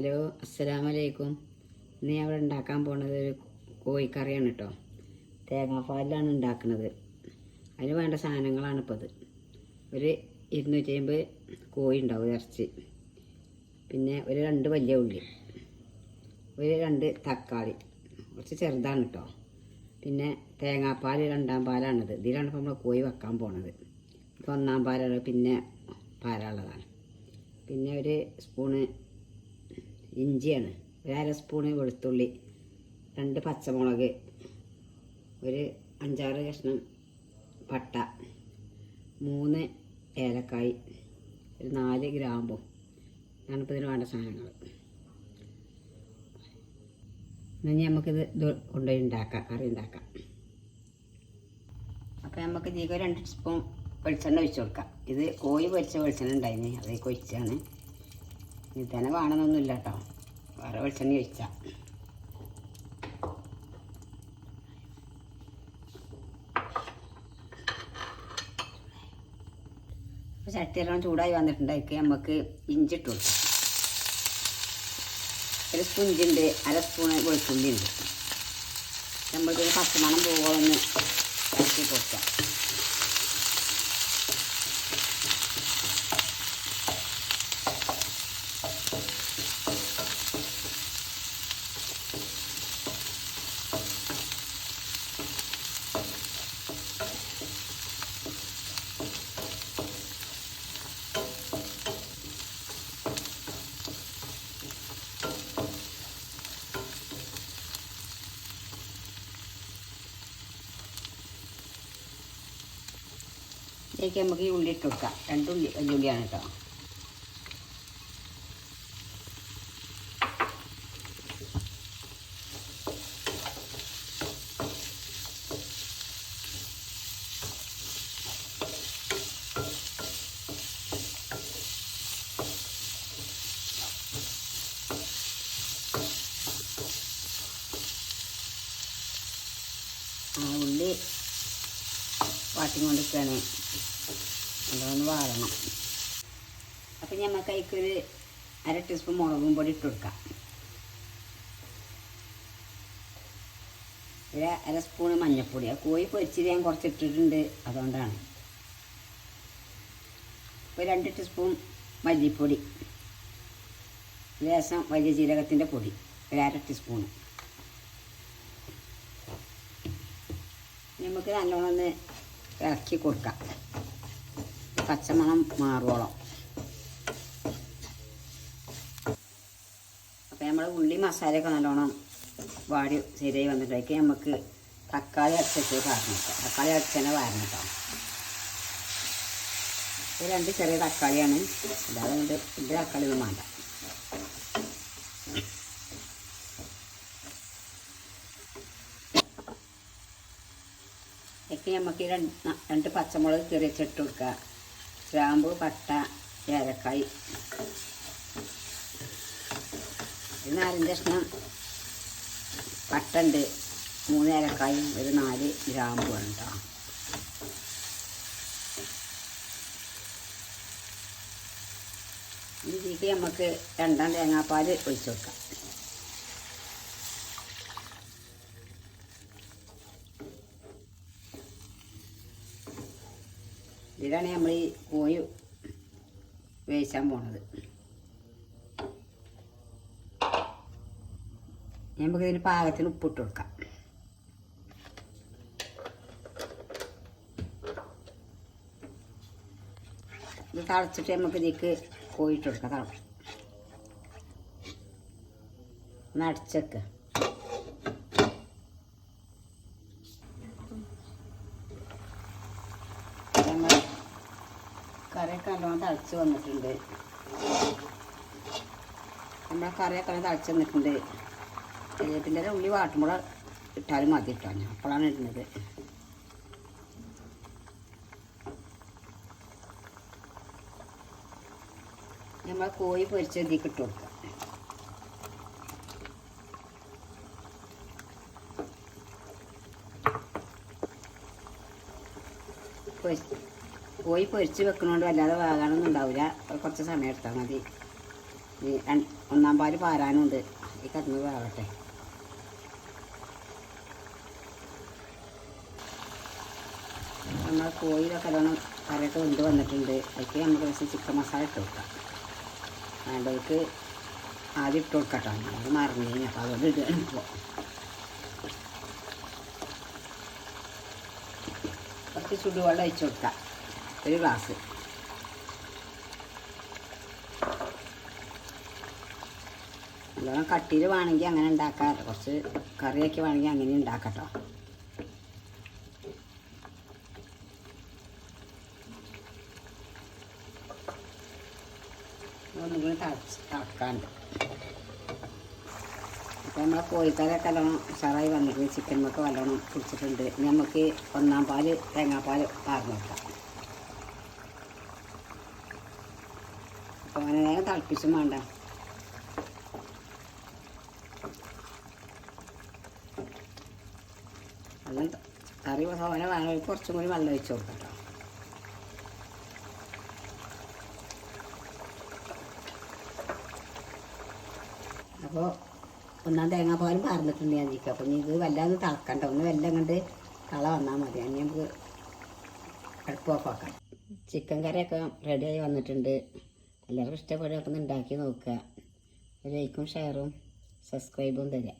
Hello അസ്സലാമലൈക്കും. ഇന്ന് ഞാൻ ഇവിടെ ഉണ്ടാക്കാൻ പോണത് ഒരു കോഴിക്കറിയാണ് കേട്ടോ തേങ്ങാപ്പാലിലാണ് ഉണ്ടാക്കുന്നത് അതിന് വേണ്ട സാധനങ്ങളാണ് ഇപ്പോൾ ഇത് ഒരു ഇരുന്നൂറ്റി അമ്പത് കോഴി ഉണ്ടാവും ഇറച്ചി. പിന്നെ ഒരു രണ്ട് വലിയ ഉള്ളി. ഒരു രണ്ട് തക്കാളി. കുറച്ച് ചെറുതാണ് കേട്ടോ പിന്നെ തേങ്ങാപ്പാൽ രണ്ടാം പാലാണിത്. ഇതിലാണ് ഇപ്പോൾ നമ്മൾ കോഴി വെക്കാൻ പോണത്. ഇത് ഒന്നാം പാലാണ് പിന്നെ പാലുള്ളതാണ് പിന്നെ ഒരു സ്പൂണ് ഇഞ്ചിയാണ്. ഒരു അര സ്പൂണ് വെളുത്തുള്ളി രണ്ട് പച്ചമുളക് ഒരു അഞ്ചാറ് കഷ്ണം പട്ട മൂന്ന് ഏലക്കായ് ഒരു നാല് ഗ്രാമ്പും. ഞാനിപ്പോൾ ഇതിന് വേണ്ട സാധനങ്ങൾ എന്നാൽ നമുക്കിത് ഇത് കൊണ്ടുപോയി ഉണ്ടാക്കാം കറി ഉണ്ടാക്കാം. അപ്പോൾ നമുക്ക് ഇതിലേക്ക് രണ്ട് സ്പൂൺ വെളിച്ചെണ്ണ ഒഴിച്ച് കൊടുക്കാം. ഇത് കോഴി പൊരിച്ച വെളിച്ചെണ്ണ ഉണ്ടായിരുന്നു അതേക്ക് ഒഴിച്ചാണ് ഇത് തന്നെ വേണമെന്നൊന്നുമില്ല കേട്ടോ വേറെ വെളിച്ചെണ്ണ ഒഴിച്ചാൽ ചട്ടിയെല്ലാം ചൂടായി വന്നിട്ടുണ്ടായിരിക്കും നമുക്ക് ഇഞ്ചി ഒരു സ്പൂൺ ഇഞ്ചി ഉണ്ട് അര സ്പൂൺ വെളുത്തുള്ളി ഉണ്ട് നമ്മൾക്ക് പച്ചമണം പോകുമെന്ന് ഇറക്കി കൊടുക്കാം. ഇതിലേക്ക് നമുക്ക് ഈ ഉള്ളി ഇട്ട് കൊടുക്കാം. രണ്ട് ഉള്ളി വലിയ ഉള്ളിയാണ് കേട്ടോ ഉള്ളി വാട്ടിക്കൊണ്ടിരിക്കുകയാണ്. അതൊന്ന് വാഴണം. അപ്പം ഞമ്മക്ക് അതിക്കൊരു അര ടീസ്പൂൺ മുളകും പൊടി ഇട്ട് കൊടുക്കാം. ഒരു അര സ്പൂൺ മഞ്ഞൾപ്പൊടി ആ കോഴി പൊരിച്ചിട്ട് ഞാൻ കുറച്ച് ഇട്ടിട്ടുണ്ട് അതുകൊണ്ടാണ്. ഒരു രണ്ട് ടീസ്പൂൺ മല്ലിപ്പൊടി. ലേശം വലിയ ജീരകത്തിന്റെ പൊടി. ഒരു അര ടീസ്പൂൺ നമുക്ക് നല്ലോണം ഒന്ന് ഇറക്കി കൊടുക്കാം. പച്ചമണം മാറുവോളം അപ്പം നമ്മൾ ഉള്ളി മസാലയൊക്കെ നല്ലോണം വാടി ശരിയായി വന്നിട്ടേക്ക് നമുക്ക് തക്കാളി അരച്ചിട്ട് കേട്ടോ തക്കാളി അരച്ചനെ വാരണം കേട്ടോ രണ്ട് ചെറിയ തക്കാളിയാണ്. അല്ലാതെ കൊണ്ട് ഇതിന്റെ തക്കാളി ഒന്നും വേണ്ട. ഇതൊക്കെ നമുക്ക് രണ്ട് രണ്ട് പച്ചമുളക് കീറിച്ചിട്ട് കൊടുക്കുക ഗ്രാമ്പു പട്ട ഏലക്കായി. ഒരു നാലഞ്ച് കഷ്ണം. പട്ട ഉണ്ട് മൂന്ന് ഏലക്കായും ഒരു നാല് ഗ്രാമ്പുമാണ് കേട്ടോ ഇതിലേക്ക് നമുക്ക് രണ്ടാം തേങ്ങാപ്പാൽ ഒഴിച്ച് കൊടുക്കാം ഇതിലാണ് നമ്മൾ ഈ കോഴി വേവിച്ചാൻ പോണത്. നമുക്ക് ഇതിന് പാകത്തിന് ഉപ്പിട്ട് കൊടുക്കാം. ഇത് തളച്ചിട്ട് നമുക്ക് ഇതിലേക്ക് കോഴിട്ട് കൊടുക്കാം. തള ഒന്ന് അടച്ചേക്ക് നമ്മൾ കറിയൊക്കെ നല്ലോണം തിളച്ച് വന്നിട്ടുണ്ട്. നമ്മളെ കറിയൊക്കെ തിളച്ച് വന്നിട്ടുണ്ട്. കരിവേപ്പിന്റെ ഉള്ളി വാട്ടുമ്പോൾ ഇട്ടാലും മതി ഇട്ടോ ഞാൻ അപ്പോഴാണ് ഇടുന്നത്. നമ്മൾ കോഴി പൊരിച്ച് എന്തി ഇട്ട് കൊടുക്കുക പൊരി കോഴി പൊരിച്ച് വെക്കണോണ്ട് വല്ലാതെ വേകാനൊന്നും ഉണ്ടാവില്ല കുറച്ച് സമയം എടുത്താൽ മതി. ഒന്നാം പാൽ പാരാനുണ്ട്. ഈ കത്തുന്ന വേവട്ടെ. നമ്മൾ കോഴിയിലൊക്കെ നല്ലോണം കറിയൊക്കെ കൊണ്ട് വന്നിട്ടുണ്ട്. അതിലേക്ക് നമുക്ക് കുറച്ച് ചിക്കൻ മസാല ഇട്ട് കൊടുക്കാം. വേണ്ടവർക്ക് ആദ്യം ഇട്ട് കൊടുക്കട്ടോ. അത് മറന്നു അപ്പോൾ അതുകൊണ്ട് ഇടുകയാണ് ഇപ്പോൾ കുറച്ച് ചുടുവെള്ളം ഒഴിച്ചു കൊടുക്കാം. ഒരു ഗ്ലാസ് നല്ലോണം കട്ടിയിൽ വേണമെങ്കിൽ അങ്ങനെ ഉണ്ടാക്കാം. കുറച്ച് കറിയൊക്കെ വേണമെങ്കിൽ അങ്ങനെ ഉണ്ടാക്കട്ടോ ഒന്നും കൂടി നമ്മളെ കോഴിക്കറിയൊക്കെ നല്ലോണം ഉഷാറായി വന്നിട്ട് ചിക്കനൊക്കെ നല്ലോണം പിടിച്ചിട്ടുണ്ട് നമുക്ക് ഒന്നാം പാൽ തേങ്ങാപ്പാൽ പാർന്നു വെക്കാം. അങ്ങനെ നേരെ തിളപ്പിച്ചും വേണ്ട. വെള്ളം കറി തോനെ വേണമെങ്കിൽ കുറച്ചും കൂടി വെള്ളം ഒഴിച്ച് കേട്ടോ അപ്പോൾ ഒന്നാം തേങ്ങാപ്പാലും പാർന്നിട്ടുണ്ട് ഞാൻ നിൽക്കുക അപ്പം ഇത് വല്ലാതെ തിളക്കണ്ട. ഒന്ന് വെല്ലം കണ്ട് കള വന്നാൽ മതി. അനി നമുക്ക് അടുപ്പ് ഓഫാക്കാം ചിക്കൻ കറിയൊക്കെ റെഡിയായി വന്നിട്ടുണ്ട്. എല്ലാവർക്കും ഇഷ്ടപ്പെടുക ഒന്ന് ഉണ്ടാക്കി നോക്കുക. ലൈക്കും ഷെയറും സബ്സ്ക്രൈബും തരിക.